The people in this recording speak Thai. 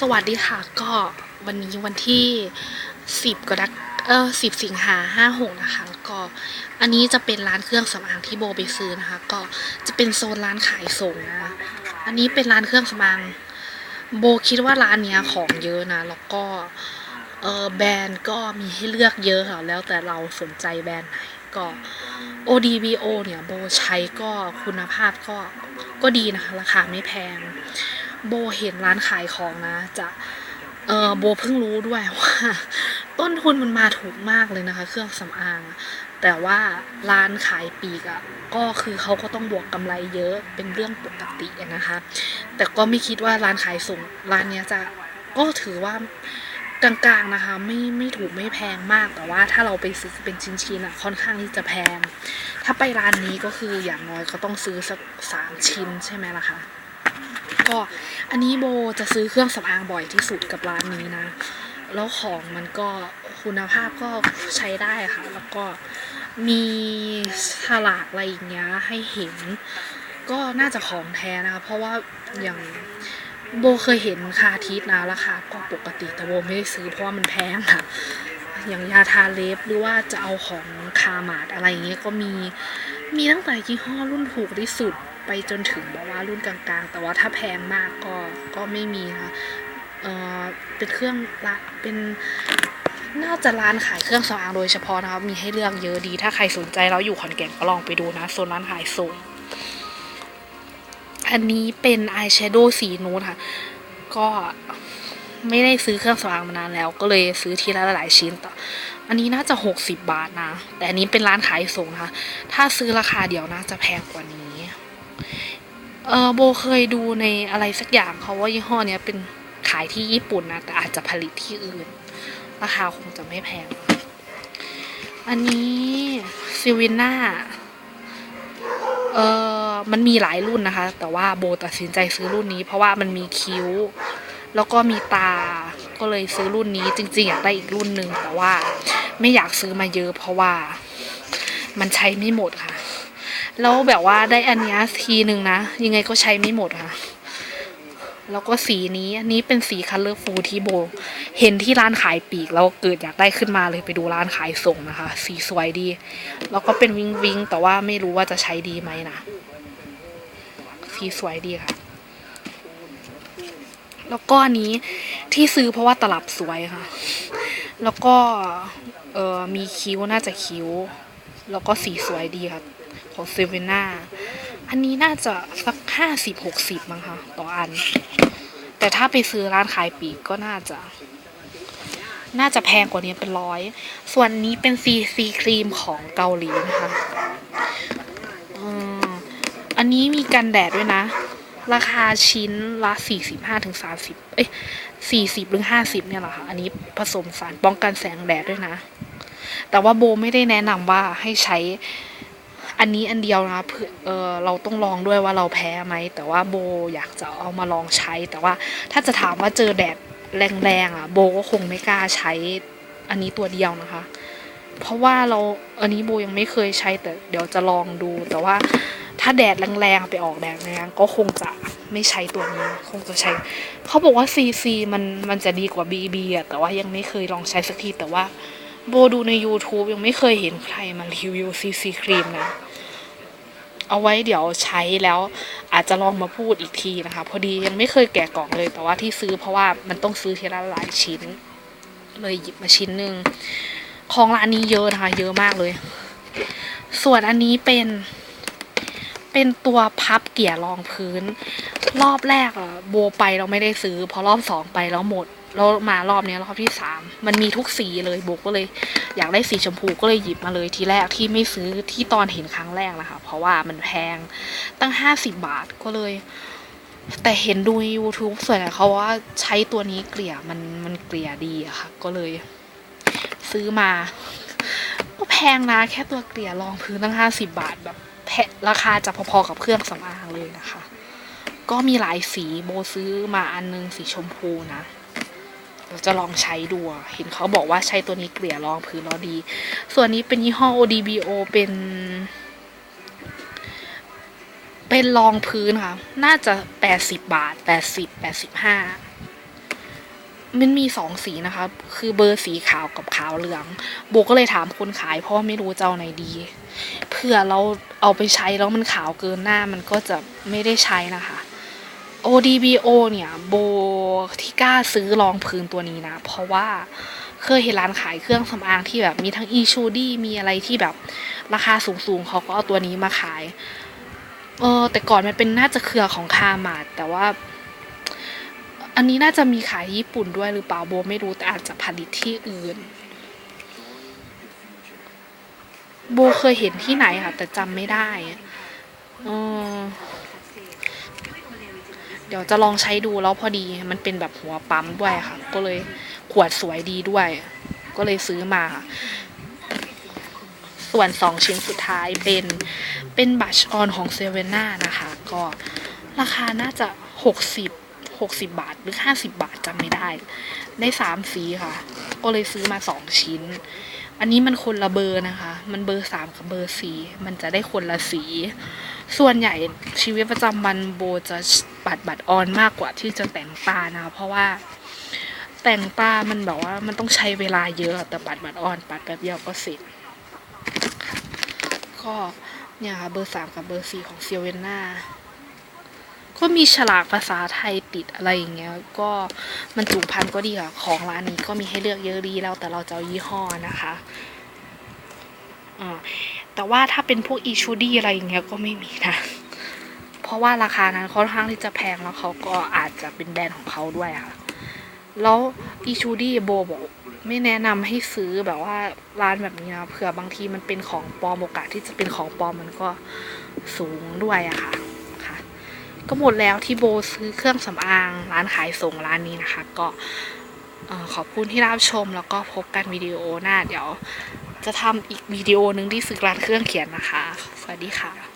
สวัสดีค่ะก็วันนี้วันที่ 10กรกเออ10 สิงหา56นะคะ ก็อันนี้จะเป็นร้านเครื่องสำอางที่โบไปซื้อนะคะ ก็จะเป็นโซนร้านขายส่งนะอันนี้เป็นร้านเครื่องสำอางโบคิดว่าร้านเนี้ยของเยอะนะ แล้วก็เออแบรนด์ก็มีให้เลือกเยอะค่ะแล้วแต่เราสนใจแบรนด์ไหนก็ ODBO เนี่ยโบใช้ก็คุณภาพก็ก็ดีนะคะ ราคาไม่แพง โบเห็นร้านขายของนะ จะเออโบเพิ่งรู้ด้วยว่า ต้นทุนมันมาถูกมากเลยนะคะ เครื่องสำอาง แต่ว่าร้านขายปีกอะก็คือเขาก็ต้องบวกกำไรเยอะเป็นเรื่องปกตินะคะ แต่ก็ไม่คิดว่าร้านขายส่งร้านเนี้ยจะก็ถือว่ากลางๆนะคะไม่ไม่ถูกไม่แพงมากแต่ว่าถ้าเราไปซื้อเป็นชิ้นๆอะค่อนข้างที่จะแพง ถ้าไปร้านนี้ก็คืออย่างน้อยก็ต้องซื้อสักสามชิ้นใช่ไหมล่ะคะ ก็อันนี้โบจะซื้อเครื่องสำอางบ่อยที่สุดกับร้านนี้นะ แล้วของมันก็คุณภาพก็ใช้ได้ค่ะ แล้วก็มีฉลากอะไรอย่างเงี้ยให้เห็น ก็น่าจะของแท้นะคะ เพราะว่าอย่างโบเคยเห็นคาทิสนะราคาก็ปกติแต่โบไม่ได้ซื้อเพราะว่ามันแพงค่ะอย่างยาทาเล็บหรือว่าจะเอาของคามาดอะไรอย่างเงี้ยก็มีมีตั้งแต่ยี่ห้อรุ่นถูกที่สุด ไปจนถึงแบบว่ารุ่นกลางๆ แต่ว่าถ้าแพงมากก็ก็ไม่มีนะคะเออเป็นเครื่องละเป็นน่าจะร้านขายเครื่องสำอางโดยเฉพาะนะคะมีให้เลือกเยอะดี ถ้าใครสนใจแล้วอยู่ขอนแก่นก็ลองไปดูนะโซนร้านขายส่งอันนี้เป็นอายแชโดว์สีนูดค่ะ ก็ไม่ได้ซื้อเครื่องสำอางมานานแล้ว ก็เลยซื้อทีละหลายชิ้นต่ออันนี้น่าจะหกสิบบาทนะ แต่อันนี้เป็นร้านขายส่งนะคะ ถ้าซื้อราคาเดียวน่าจะแพงกว่านี้ เออโบเคยดูในอะไรสักอย่างเขาว่ายี่ห้อเนี้ยเป็นขายที่ญี่ปุ่นนะแต่อาจจะผลิตที่อื่น ราคาคงจะไม่แพง อันนี้ซิวิน่าเออมันมีหลายรุ่นนะคะ แต่ว่าโบตัดสินใจซื้อรุ่นนี้ เพราะว่ามันมีคิ้ว แล้วก็มีตา ก็เลยซื้อรุ่นนี้ จริงๆอยากได้อีกรุ่นหนึ่งแต่ว่าไม่อยากซื้อมาเยอะเพราะว่ามันใช้ไม่หมดค่ะ แล้วแบบว่าได้อันนี้ทีหนึ่งนะ ยังไงก็ใช้ไม่หมดค่ะ แล้วก็สีนี้อันนี้เป็นสีคัลเลอร์ฟูที่โบ เห็นที่ร้านขายปีกแล้วเกิดอยากได้ขึ้นมาเลยไปดูร้านขายส่งนะคะ สีสวยดี แล้วก็เป็นวิงวิงแต่ว่าไม่รู้ว่าจะใช้ดีไหมนะ สีสวยดีค่ะ แล้วก็อันนี้ที่ซื้อเพราะว่าตลับสวยค่ะ แล้วก็เออมีคิ้วน่าจะคิ้ว แล้วก็สีสวยดีค่ะ ของเซเวน่าอันนี้น่าจะสักห้าสิบหกสิบมั้งคะต่ออัน แต่ถ้าไปซื้อร้านขายปีกก็น่าจะ น่าจะแพงกว่านี้เป็นร้อย ส่วนนี้เป็นซีซีครีมของเกาหลีนะคะอันนี้มีกันแดดด้วยนะ ราคาชิ้นละสี่สิบห้าถึงสามสิบเอ้ยสี่สิบหรือห้าสิบเนี่ยแหละค่ะ อันนี้ผสมสารป้องกันแสงแดดด้วยนะ แต่ว่าโบไม่ได้แนะนำว่าให้ใช้ อันนี้อันเดียวนะเพื่อเอเราต้องลองด้วยว่าเราแพ้ไหม แต่ว่าโบอยากจะเอามาลองใช้ แต่ว่าถ้าจะถามว่าเจอแดดแรงๆอะโบก็คงไม่กล้าใช้อันนี้ตัวเดียวนะคะ เพราะว่าเราอันนี้โบยังไม่เคยใช้แต่เดี๋ยวจะลองดู แต่ว่าถ้าแดดแรงๆไปออกแดดแรงก็คงจะไม่ใช้ตัวนี้คงจะใช้เขาบอกว่าซีซีมันมันจะดีกว่าบีบีอะแต่ว่ายังไม่เคยลองใช้สักทีแต่ว่า โบดูใน YouTube ยังไม่เคยเห็นใครมารีวิวซีซีครีมนะ เอาไว้เดี๋ยวใช้แล้วอาจจะลองมาพูดอีกทีนะคะ พอดียังไม่เคยแกะกล่องเลย แต่ว่าที่ซื้อเพราะว่ามันต้องซื้อทีละหลายชิ้น เลยหยิบมาชิ้นหนึ่งของร้านนี้เยอะนะคะ เยอะมากเลย ส่วนอันนี้เป็น เป็นตัวพับเกี่ยรองพื้น รอบแรกอะโบไปเราไม่ได้ซื้อ พอรอบสองไปแล้วหมด แล้วมารอบนี้รอบที่สามมันมีทุกสีเลยโบก็เลย อยากได้สีชมพูก็เลยหยิบมาเลยทีแรกที่ไม่ซื้อที่ตอนเห็นครั้งแรกนะคะ เพราะว่ามันแพงตั้งห้าสิบบาทก็เลย แต่เห็นดูใน YouTube ส่วนใหญ่เขาว่าใช้ตัวนี้เกลี่ยมันมันเกลี่ยดีอะค่ะ ก็เลย ซื้อมาก็แพงนะแค่ตัวเกลี่ยรองพื้นตั้งห้าสิบบาทแบบแพราคาจะพอๆกับเครื่องสำอางเลยนะคะ ก็มีหลายสีโบซื้อมาอันนึงสีชมพูนะ จะลองใช้ดู เห็นเขาบอกว่าใช้ตัวนี้เกลี่ยรองพื้นแล้วดี ส่วนนี้เป็นยี่ห้อ ODBO เป็น เป็นรองพื้นค่ะ น่าจะแปดสิบบาทแปดสิบแปดสิบห้ามันมีสองสีนะคะ คือเบอร์สีขาวกับขาวเหลือง โบก็เลยถามคนขายเพราะไม่รู้จะเอาไหนดี เผื่อเราเอาไปใช้แล้วมันขาวเกินหน้ามันก็จะไม่ได้ใช้นะคะ ODBO เนี่ยโบที่กล้าซื้อรองพื้นตัวนี้นะ เพราะว่าเคยเห็นร้านขายเครื่องสำอางที่แบบมีทั้ง e s h u d y มีอะไรที่แบบราคาสูงๆเขาก็เอาตัวนี้มาขาย เออแต่ก่อนมันเป็นน่าจะเครือของคามาดแต่ว่า อันนี้น่าจะมีขายญี่ปุ่นด้วยหรือเปล่าโบไม่รู้แต่อาจจะผลิตที่อื่น โบเคยเห็นที่ไหนค่ะแต่จำไม่ได้เออ ดี๋ยวจะลองใช้ดูแล้วพอดีมันเป็นแบบหัวปั๊มด้วยค่ะ ก็เลยขวดสวยดีด้วย ก็เลยซื้อมาส่วนสองชิ้นสุดท้ายเป็นเป็นบัชออนของเซเวน่านะคะ ก็ราคาน่าจะหกสิบหกสิบบาทหรือห้าสิบบาทจำไม่ได้ ได้สามสีค่ะ ก็เลยซื้อมาสองชิ้น อันนี้มันคนละเบอร์นะคะ มันเบอร์สามกับเบอร์สีมันจะได้คนละสี ส่วนใหญ่ชีวิตประจำวันโบจะ ปัดบัตรออนมากกว่าที่จะแต่งตานะคะเพราะว่าแต่งตามันแบบว่ามันต้องใช้เวลาเยอะแต่ปัดบัตรออนปัดแบบเดียวก็เสร็จก็เนี่ยค่ะเบอร์สามกับเบอร์สี่ของเซียเวนนาก็มีฉลากภาษาไทยติดอะไรอย่างเงี้ย ก็มันจุพันก็ดีค่ะ ของร้านนี้ก็มีให้เลือกเยอะดีแล้วแต่เราจะยี่ห้อนะคะอ่าแต่ว่าถ้าเป็นพวกอีชูดี้อะไรอย่างเงี้ยก็ไม่มีนะ ราะว่าราคานั้นค่อนข้างที่จะแพงแล้วเขาก็อาจจะเป็นแบรนด์ของเขาด้วยค่ะ แล้วอีชูดี้โบบอกไม่แนะนำให้ซื้อแบบว่าร้านแบบนี้นะเผื่อบางทีมันเป็นของปลอมโอกาสที่จะเป็นของปลอมมันก็สูงด้วยอะค่ะค่ะ ก็หมดแล้วที่โบซื้อเครื่องสำอางร้านขายส่งร้านนี้นะคะ ก็ขอบคุณที่รับชมแล้วก็พบกันวิดีโอหน้าเดี๋ยว จะทำอีกวิดีโอหนึ่งที่ซื้อร้านเครื่องเขียนนะคะ สวัสดีค่ะ